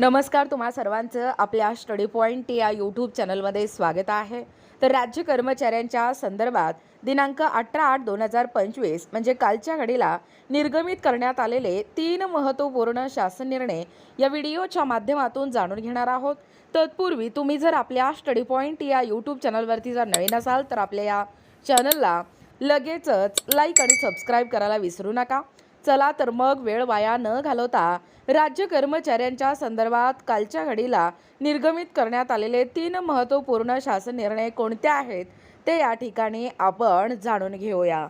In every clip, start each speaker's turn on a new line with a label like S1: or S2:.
S1: नमस्कार तुम्हा सर्वांचं आपल्या स्टडी पॉईंट या यूट्यूब चॅनलमध्ये स्वागत आहे. तर राज्य कर्मचाऱ्यांच्या संदर्भात दिनांक अठरा आठ दोन हजार पंचवीस म्हणजे कालच्या घडीला निर्गमित करण्यात आलेले तीन महत्त्वपूर्ण शासन निर्णय या व्हिडिओच्या माध्यमातून जाणून घेणार आहोत. तत्पूर्वी तुम्ही जर आपल्या स्टडी पॉईंट या यूट्यूब चॅनलवरती जर नवीन असाल तर आपल्या या चॅनलला लगेचच लाईक आणि सबस्क्राईब करायला विसरू नका. चला तर मग वेळ वाया न घालवता राज्य कर्मचाऱ्यांच्या संदर्भात कालच्या घडीला निर्गमित करण्यात आलेले तीन महत्त्वपूर्ण शासन निर्णय कोणते आहेत ते या ठिकाणी आपण जाणून घेऊया.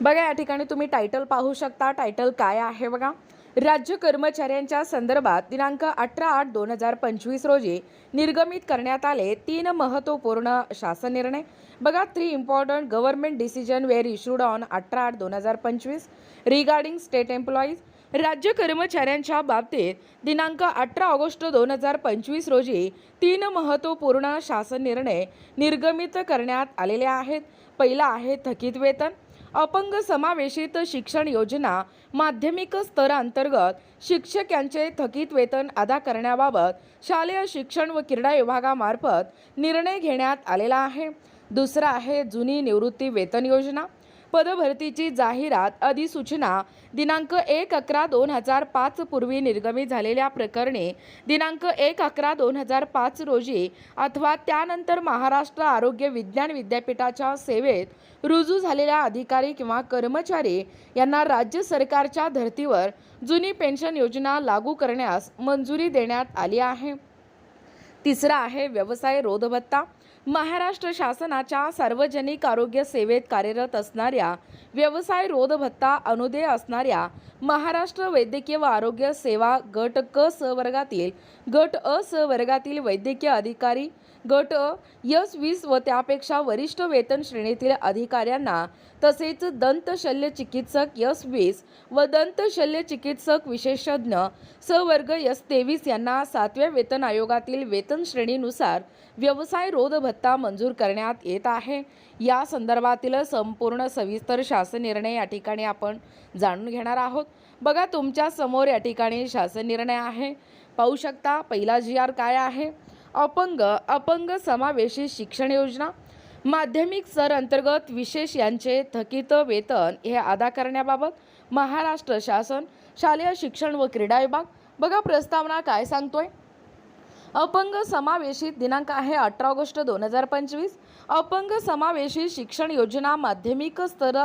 S1: बघा या ठिकाणी तुम्ही टायटल पाहू शकता. टायटल काय आहे बघा? राज्य कर्मचाऱ्यांच्या संदर्भात दिनांक अठरा आठ दोन हजार पंचवीस रोजी निर्गमित करण्यात आले तीन महत्त्वपूर्ण शासन निर्णय. बघा three important government decision were issued on अठरा आठ दोन हजार पंचवीस रिगार्डिंग स्टेट एम्प्लॉईज राज्य कर्मचाऱ्यांच्या बाबतीत दिनांक अठरा ऑगस्ट दोन हजार पंचवीस रोजी तीन महत्त्वपूर्ण शासन निर्णय निर्गमित करण्यात आलेले आहेत. पहिला आहे थकीत वेतन. अपंग समावेशित शिक्षण योजना माध्यमिक स्तरांतर्गत शिक्षक यांचे थकीत वेतन अदा करण्याबाबत शालेय शिक्षण व क्रीडा विभागामार्फत निर्णय घेण्यात आलेला आहे. दुसरा आहे जुनी निवृत्ती वेतन योजना. पदभरतीची जाहिरात अधिसूचना दिनांक एक अकरा दोन हजार पाच पूर्वी निर्गमित झालेल्या प्रकरणे दिनांक एक अकरा दोन हजार पाच रोजी अथवा त्यानंतर महाराष्ट्र आरोग्य विज्ञान विद्यापीठाच्या सेवेत रुजू झालेल्या अधिकारी किंवा कर्मचारी यांना राज्य सरकारच्या धर्तीवर जुनी पेन्शन योजना लागू करण्यास मंजुरी देण्यात आली आहे. तिसरा आहे व्यवसाय रोधभत्ता. महाराष्ट्र शासनाच्या सार्वजनिक आरोग्य सेवेत कार्यरत असणाऱ्या व्यवसाय रोधभत्ता अनुदेय असणाऱ्या महाराष्ट्र वैद्यकीय व आरोग्य सेवा गट क स वर्गातील गट अ स वर्गातील वैद्यकीय अधिकारी गट यस वीस व त्यापेक्षा वरिष्ठ वेतन श्रेणीतील अधिकाऱ्यांना तसेच दंत शल्य चिकित्सक यस वीस व दंत शल्य चिकित्सक विशेषज्ञ स वर्ग यस तेवीस यांना सातव्या वेतन आयोगातील वेतन श्रेणीनुसार व्यवसाय रोध भत्ता मंजूर करण्यात येत आहे. या संदर्भातील संपूर्ण सविस्तर शासन निर्णय या ठिकाणी आपण जाणून घेणार आहोत. बघा तुमच्यासमोर या ठिकाणी शासन निर्णय आहे. पाहू शकता पहिला जी आर काय आहे? अपंग अपंग समावेशी शिक्षण योजना माध्यमिक स्तर अंतर्गत विशेष यांचे थकीत वेतन हे अदा करण्याबाबत महाराष्ट्र शासन शालेय शिक्षण व क्रीडा विभाग बघा प्रस्तावना काय सांगतोय? अपंग समावेशित दिनांक आहे अठरा ऑगस्ट दोन हजार पंचवीस. अपंग समावेशी शिक्षण योजना माध्यमिक स्तर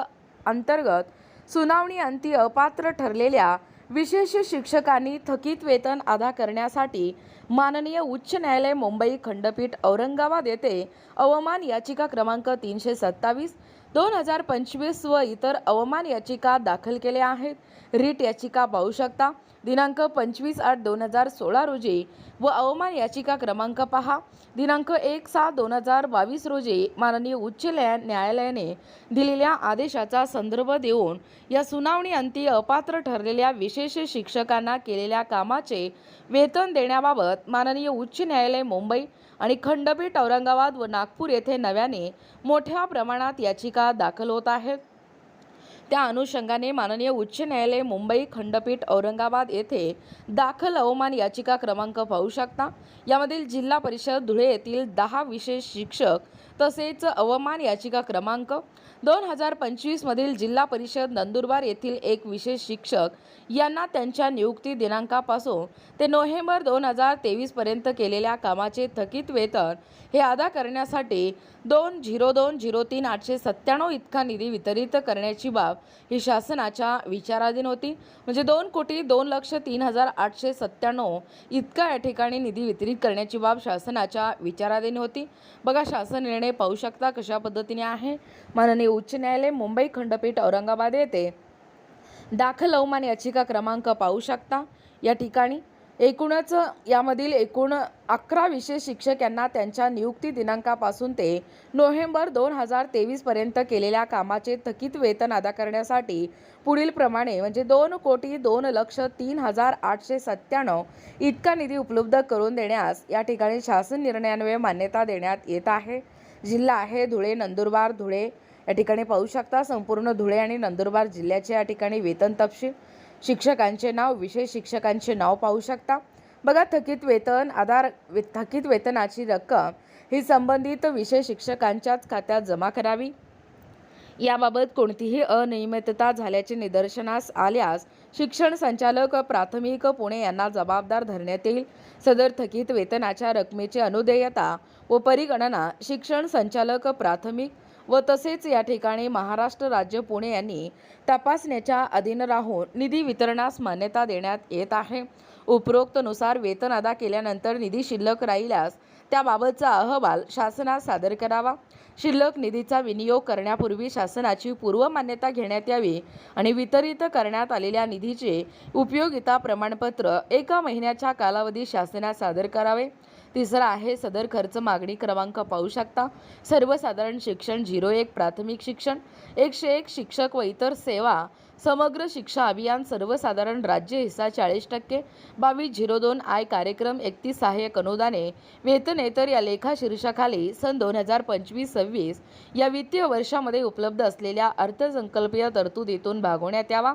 S1: अंतर्गत सुनावणी अंती अपात्र ठरलेल्या विशेष शिक्षकांनी थकीत वेतन अदा करण्यासाठी माननीय उच्च न्यायालय मुंबई खंडपीठ औरंगाबाद येथे अवमान याचिका क्रमांक तीनशे सत्तावीस दोन हजार पंचवीस व इतर अवमान याचिका दाखल केल्या आहेत. रीट याचिका पाहू शकता. दिनांक पंचवीस आठ दोन हजार सोळा रोजी व अवमान याचिका क्रमांक पहा. दिनांक एक सहा दोन हजार बावीस रोजी माननीय उच्च न्यायालयाने दिलेल्या आदेशाचा संदर्भ देऊन या सुनावणी अंती अपात्र ठरलेल्या विशेष शिक्षकांना केलेल्या कामाचे वेतन देण्याबाबत माननीय उच्च न्यायालय मुंबई आणि खंडपीठ औरंगाबाद व नागपूर येथे नव्याने मोठ्या प्रमाणात याचिका दाखल होत आहेत. त्या अनुषंगाने माननीय उच्च न्यायालय मुंबई खंडपीठ औरंगाबाद येथे दाखल अवमान याचिका क्रमांक पाहू शकता. यामधील जिल्हा परिषद धुळे येथील दहा विशेष शिक्षक तसेच अवमान याचिका क्रमांक. दोन हजार पंचवीसमधील जिल्हा परिषद नंदुरबार येथील एक विशेष शिक्षक यांना त्यांच्या नियुक्ती दिनांकापासून ते नोव्हेंबर दोन हजार तेवीसपर्यंत केलेल्या कामाचे थकीत वेतन हे अदा करण्यासाठी दोन झिरो दोन झिरो तीन आठशे सत्त्याण्णव इतका निधी वितरित करण्याची बाब ही शासनाच्या विचाराधीन होती. म्हणजे दोन कोटी दोन लक्ष तीन हजार आठशे सत्त्याण्णव इतका या ठिकाणी निधी वितरित करण्याची बाब शासनाच्या विचाराधीन होती. बघा शासन निर्णय पाहू शकता कशा पद्धतीने आहे. माननीय उच्च न्यायालय मुंबई खंडपीठ औरंगाबाद येथे दाखल अवमान याचिका क्रमांक पाहू शकता. या ठिकाणी एकूणच यामधील एकूण अकरा विशेष शिक्षक यांना त्यांच्या नियुक्ती दिनांकापासून ते नोव्हेंबर दोन हजार तेवीसपर्यंत केलेल्या कामाचे थकीत वेतन अदा करण्यासाठी पुढील प्रमाणे म्हणजे दोन कोटी दोन लक्ष तीन हजार आठशे सत्त्याण्णव इतका निधी उपलब्ध करून देण्यास या ठिकाणी शासन निर्णयान्वये मान्यता देण्यात येत आहे. जिल्हा आहे धुळे नंदुरबार धुळे. या ठिकाणी पाहू शकता संपूर्ण धुळे आणि नंदुरबार जिल्ह्याचे या ठिकाणी वेतन तपशील. शिक्षकांचे नाव विशेष शिक्षकांचे नाव पाहू शकता. बघा थकीत वेतन आधार वे- थकीत वेतनाची रक्कम ही संबंधित विषय शिक्षकांच्याच खात्यात जमा करावी. याबाबत कोणतीही अनियमितता झाल्याचे निदर्शनास आल्यास शिक्षण संचालक प्राथमिक पुणे यांना जबाबदार धरण्यात येईल. सदर थकीत वेतनाच्या रकमेची अनुदेयता व परिगणना शिक्षण संचालक प्राथमिक व तसेच या ठिकाणी महाराष्ट्र राज्य पुणे यांनी तपासण्याच्या अधीन राहून निधी वितरणास मान्यता देण्यात येत आहे. उपरोक्तनुसार वेतन अदा केल्यानंतर निधी शिल्लक राहिल्यास त्याबाबतचा अहवाल शासनास सादर करावा. शिल्लक निधीचा विनियोग करण्यापूर्वी शासनाची पूर्व मान्यता घेण्यात यावी आणि वितरित करण्यात आलेल्या निधीचे उपयोगिता प्रमाणपत्र एका महिन्याच्या कालावधीत शासनास सादर करावे. तिसरा आहे सदर खर्च मागणी क्रमांक पाहू शकता. सर्वसाधारण शिक्षण झिरो एक प्राथमिक शिक्षण एकशे एक शिक्षक व इतर सेवा समग्र शिक्षा अभियान सर्वसाधारण राज्य हिस्सा चाळीस टक्के बावीस झिरो दोन आय कार्यक्रम एकतीस सहाय्यक अनुदाने वेतनेतर या लेखा शीर्षाखाली सन दोन हजार पंचवीस सव्वीस या वित्तीय वर्षामध्ये उपलब्ध असलेल्या अर्थसंकल्पीय तरतुदीतून भागवण्यात यावा.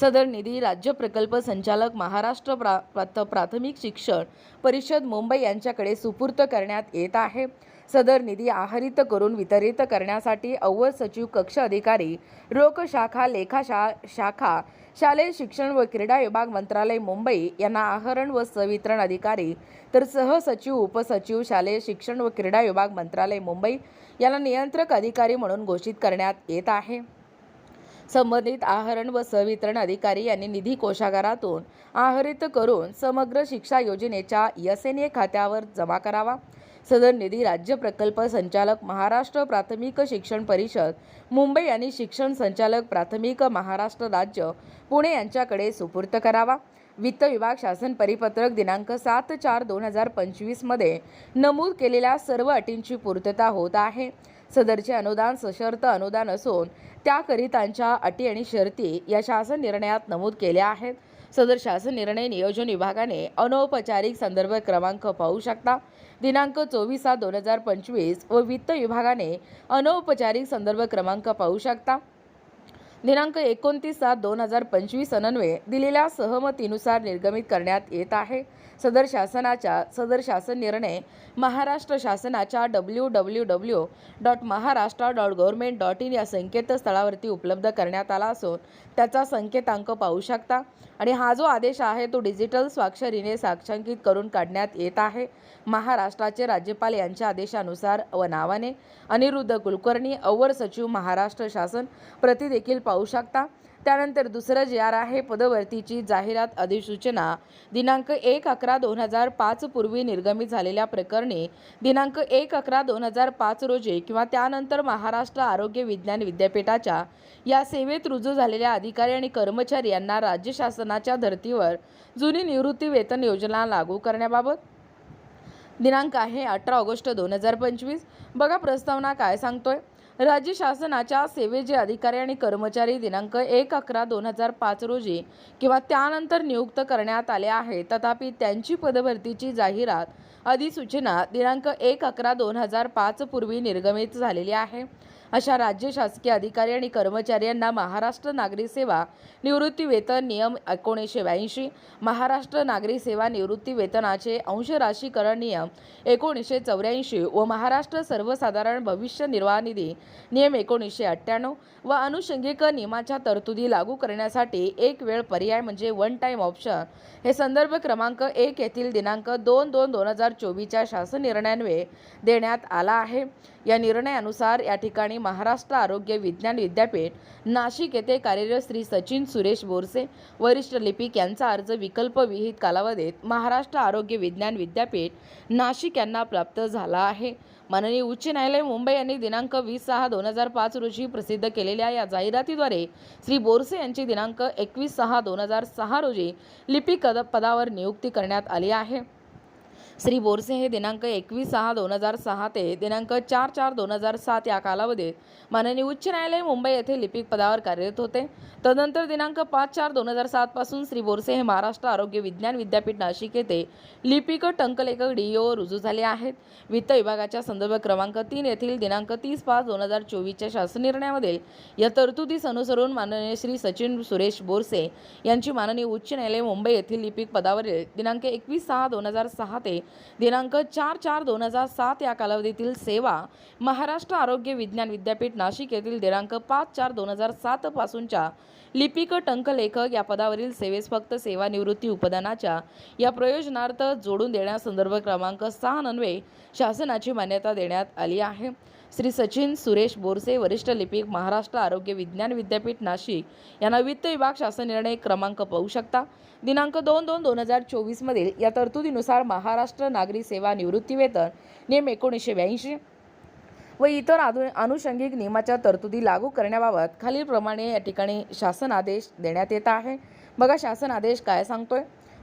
S1: सदर निधी राज्य प्रकल्प संचालक महाराष्ट्र प्रा प्राथ- प्राथमिक शिक्षण परिषद मुंबई यांच्याकडे सुपूर्त करण्यात येत आहे. सदर निधी आहरित करून वितरित करण्यासाठी अव्वल सचिव कक्ष अधिकारी रोख शाखा लेखा शा शाखा शालेय शिक्षण व क्रीडा विभाग मंत्रालय मुंबई यांना आहरण व सवितरण अधिकारी तर सहसचिव उपसचिव शालेय शिक्षण व क्रीडा विभाग मंत्रालय मुंबई यांना नियंत्रक अधिकारी म्हणून घोषित करण्यात येत आहे. संबंधित आहरण व संवितरण अधिकारी यांनी निधी कोशागारातून आहरित करून समग्र शिक्षा योजनेच्या यस एन ए खात्यावर जमा करावा. सदर निधी राज्य प्रकल्प संचालक महाराष्ट्र प्राथमिक शिक्षण परिषद मुंबई आणि शिक्षण संचालक प्राथमिक महाराष्ट्र राज्य पुणे यांच्याकडे सुपूर्त करावा. वित्त विभाग शासन परिपत्रक दिनांक सात चार दोन हजार पंचवीसमध्ये नमूद केलेल्या सर्व अटींची पूर्तता होत आहे. सदरचे अनुदान सशर्त अनुदान असून त्याकरितांच्या अटी आणि शर्ती या शासन निर्णयात नमूद केल्या आहेत. सदर शासन निर्णय नियोजन विभागाने अनौपचारिक संदर्भ क्रमांक पाहू शकता. दिनांक चोवीस सात दोन हजार पंचवीस व वित्त विभागाने अनौपचारिक संदर्भ क्रमांक पाहू शकता. दिनांक एकोणतीस सात दोन हजार पंचवीस अनन्वये दिलेल्या सहमतीनुसार निर्गमित करण्यात येत आहे. सदर शासनाच्या सदर शासन निर्णय महाराष्ट्र शासनाच्या W W W dot Maharashtra dot government dot in या संकेतस्थळावरती उपलब्ध करण्यात आला असून त्याचा संकेतांक पाहू शकता. आणि हा जो आदेश आहे तो डिजिटल स्वाक्षरीने साक्षांकित करून काढण्यात येत आहे. महाराष्ट्राचे राज्यपाल यांच्या आदेशानुसार व नावाने अनिरुद्ध कुलकर्णी अवर सचिव महाराष्ट्र शासन प्रतिदेखील पा पाहू शकता. त्यानंतर दुसरं जे आर आहे पदवर्तीची जाहिरात अधिसूचना दिनांक एक अकरा दोन हजार पाच पूर्वी निर्गमित झालेल्या प्रकरणी दिनांक एक अकरा दोन हजार पाच रोजी किंवा त्यानंतर महाराष्ट्र आरोग्य विज्ञान विद्यापीठाच्या या सेवेत रुजू झालेल्या अधिकारी आणि कर्मचारी यांना राज्य शासनाच्या धर्तीवर जुनी निवृत्ती वेतन योजना लागू करण्याबाबत दिनांक आहे अठरा ऑगस्ट दोन हजार पंचवीस. बघा प्रस्तावना काय सांगतोय. राज्य शासनाच्या सेवेचे अधिकारी आणि कर्मचारी दिनांक एक अकरा दोन हजार पाच रोजी किंवा त्यानंतर नियुक्त करण्यात आले आहे तथापि त्यांची पदभरतीची जाहिरात अधिसूचना दिनांक एक अकरा दोन हजार पाच पूर्वी निर्गमित झालेली आहे. अशा राज्य शासकीय अधिकारी आणि कर्मचाऱ्यांना महाराष्ट्र नागरी सेवा निवृत्ती वेतन नियम एकोणीसशे ब्याऐंशी महाराष्ट्र नागरी सेवा निवृत्ती वेतनाचे अंशराशीकरण नियम एकोणीसशे चौऱ्याऐंशी व महाराष्ट्र सर्वसाधारण भविष्य निर्वाह निधी नियम एकोणीसशे अठ्ठ्याण्णव व अनुषंगिक नियमाच्या तरतुदी लागू करण्यासाठी एक वेळ पर्याय म्हणजे वन टाईम ऑप्शन हे संदर्भ क्रमांक एक येथील दिनांक दोन दोन दोन हजार चोवीसच्या शासन निर्णयान्वये देण्यात आला आहे. या निर्णयानुसार या ठिकाणी महाराष्ट्र आरोग्य विज्ञान विद्यापीठ नाशिक येथे कार्यरत श्री सचिन सुरेश बोरसे वरिष्ठ लिपिक यांचा अर्ज विकल्प विहित कालावधीत महाराष्ट्र आरोग्य विज्ञान विद्यापीठ नाशिक यांना प्राप्त झाला आहे. माननीय उच्च न्यायालय मुंबई यांनी दिनांक वीस सहा दोन हजार पाच रोजी प्रसिद्ध केलेल्या या जाहिरातीद्वारे श्री बोरसे यांची दिनांक एकवीस सहा दोन हजार सहा रोजी लिपिक पदावर नियुक्ती करण्यात आली आहे. श्री बोरसे हे दिनांक एकवीस सहा दोन हजार सहा ते दिनांक चार चार दोन हजार सात या कालावधीत माननीय उच्च न्यायालय मुंबई येथे लिपिक पदावर कार्यरत होते. तदनंतर दिनांक पाच चार दोन हजार सात पासून श्री बोरसे हे महाराष्ट्र आरोग्य विज्ञान विद्यापीठ नाशिक येथे लिपिक टंकलेखक डीओ रुजू झाले आहेत. वित्त विभागाच्या संदर्भ क्रमांक तीन येथील दिनांक तीस पाच दोन हजार चोवीसच्या शासन निर्णयामध्ये या तरतुदीस अनुसरून माननीय श्री सचिन सुरेश बोरसे यांची माननीय उच्च न्यायालय मुंबई येथील लिपिक पदावरील दिनांक एकवीस सहा दोन हजार सहा ते दिनांक चार चार दोन हजार सात या कालावधीतील सेवा महाराष्ट्र आरोग्य विज्ञान विद्यापीठ नाशिक येथील दिनांक पाच चार दोन हजार सात पासूनच्या लिपिक टंकलेखक या पदावरील सेवेस फक्त सेवानिवृत्ती उपदानाच्या या प्रयोजनार्थ जोडून देण्यासंदर्भ क्रमांक सहा अन्वये शासनाची मान्यता देण्यात आली आहे. श्री सचिन सुरेश बोरसे वरिष्ठ लिपिक महाराष्ट्र आरोग्य विज्ञान विद्यापीठ नाशिक. यांना वित्त विभाग शासन निर्णय क्रमांक पाहू शकता. दिनांक दोन दोन दोन हजार चोवीसमधील या तरतुदीनुसार महाराष्ट्र नागरी सेवा निवृत्तीवेतन नियम एकोणीसशे ब्याऐंशी व इतर आदु आनुषंगिक नियमाच्या तरतुदी लागू करण्याबाबत खालीलप्रमाणे या ठिकाणी शासन आदेश देण्यात येत आहे. बघा शासन आदेश काय सांगतोय?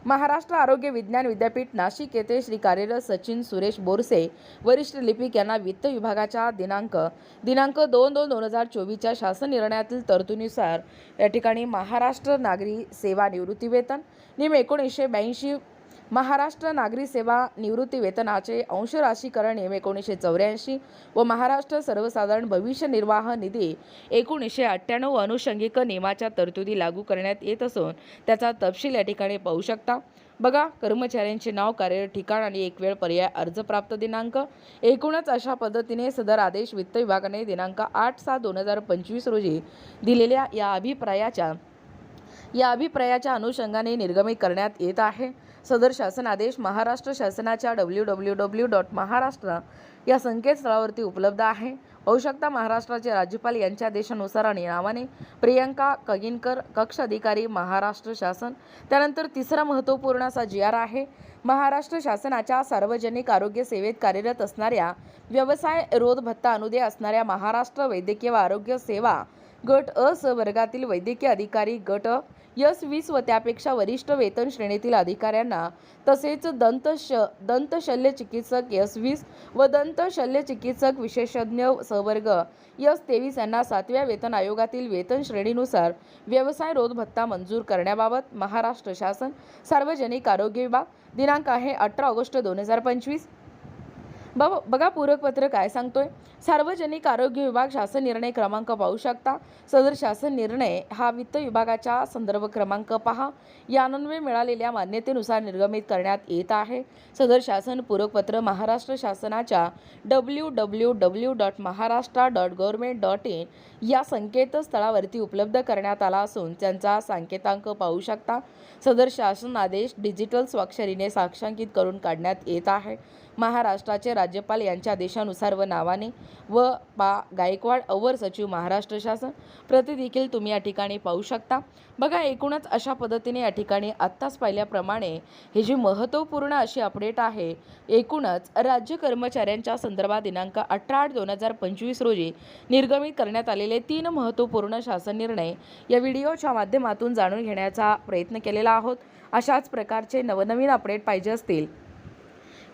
S1: महाराष्ट्र आरोग्य विज्ञान विद्यापीठ नाशिक येथे श्री कार्यरत सचिन सुरेश बोरसे वरिष्ठ लिपिक यांना वित्त विभागाच्या दिनांक दिनांक दोन दोन दोन हजार चोवीसच्या शासन निर्णयातील तरतुदीनुसार या ठिकाणी महाराष्ट्र नागरी सेवा निवृत्तीवेतन निम एकोणीसशे ब्याऐंशी महाराष्ट्र नागरी सेवा निवृत्ती वेतनाचे अंशराशीकरण नियम एकोणीसशे चौऱ्याऐंशी व महाराष्ट्र सर्वसाधारण भविष्य निर्वाह निधी एकोणीसशे अठ्ठ्याण्णव अनुषंगिक नियमाच्या तरतुदी लागू करण्यात येत असून त्याचा तपशील या ठिकाणी पाहू शकता. बघा कर्मचाऱ्यांचे नाव कार्यरत ठिकाण आणि एक वेळ पर्याय अर्ज प्राप्त दिनांक. एकूणच अशा पद्धतीने सदर आदेश वित्त विभागाने दिनांक आठ सात दोन हजार पंचवीस रोजी दिलेल्या या अभिप्रायाच्या या अभिप्रायाच्या अनुषंगाने निर्गमित करण्यात येत आहे. सदर शासन आदेश महाराष्ट्र शासनाच्या W W W dot Maharashtra या संकेतस्थळावरती उपलब्ध आहे. पाहू शकता महाराष्ट्राचे राज्यपाल यांच्या आदेशानुसार आणि नावाने प्रियंका कगिनकर कक्ष अधिकारी महाराष्ट्र शासन. त्यानंतर तिसरा महत्त्वपूर्ण असा जी आर आहे. महाराष्ट्र शासनाच्या सार्वजनिक आरोग्य सेवेत कार्यरत असणाऱ्या व्यवसाय रोध भत्ता अनुदय असणाऱ्या महाराष्ट्र वैद्यकीय व आरोग्य सेवा गट अ स वर्गातील वैद्यकीय अधिकारी गट यस वीस व त्यापेक्षा वरिष्ठ वेतन श्रेणीतील अधिकाऱ्यांना तसेच दंत श दंत शल्य चिकित्सक यस वीस व दंत शल्य चिकित्सक विशेषज्ञ सवर्ग यस तेवीस यांना सातव्या वेतन आयोगातील वेतन श्रेणीनुसार व्यवसाय रोध भत्ता मंजूर करण्याबाबत महाराष्ट्र शासन सार्वजनिक आरोग्य विभाग दिनांक आहे अठरा ऑगस्ट दोन हजार पंचवीस बघ बघा पूरकपत्र काय सांगतोय. सार्वजनिक आरोग्य विभाग शासन निर्णय क्रमांक पाहू शकता. सदर शासन निर्णय हा वित्त विभागाच्या संदर्भ क्रमांक पहा. यानन्वय मिळालेल्या मान्यतेनुसार निर्गमित करण्यात येत आहे. सदर शासन पूरकपत्र महाराष्ट्र शासनाच्या W W W dot Maharashtra dot government dot in या संकेतस्थळावरती उपलब्ध करण्यात आला असून त्यांचा सांकेतांक पाहू शकता. सदर शासन आदेश डिजिटल स्वाक्षरीने साक्षांकित करून काढण्यात येत आहे. महाराष्ट्राचे राज्यपाल यांच्या आदेशानुसार व नावाने व पा गायकवाड अवर सचिव महाराष्ट्र शासन प्रति देखील तुम्ही या ठिकाणी पाहू शकता. बघा एकूणच अशा पद्धतीने या ठिकाणी आत्ताच पाहिल्याप्रमाणे हे जी महत्त्वपूर्ण अशी अपडेट आहे एकूणच राज्य कर्मचाऱ्यांच्या संदर्भात दिनांक अठरा आठ दोन हजार पंचवीस रोजी निर्गमित करण्यात आलेले तीन महत्त्वपूर्ण शासन निर्णय या व्हिडिओच्या माध्यमातून जाणून घेण्याचा प्रयत्न केलेला आहोत. अशाच प्रकारचे नवनवीन अपडेट पाहिजे असतील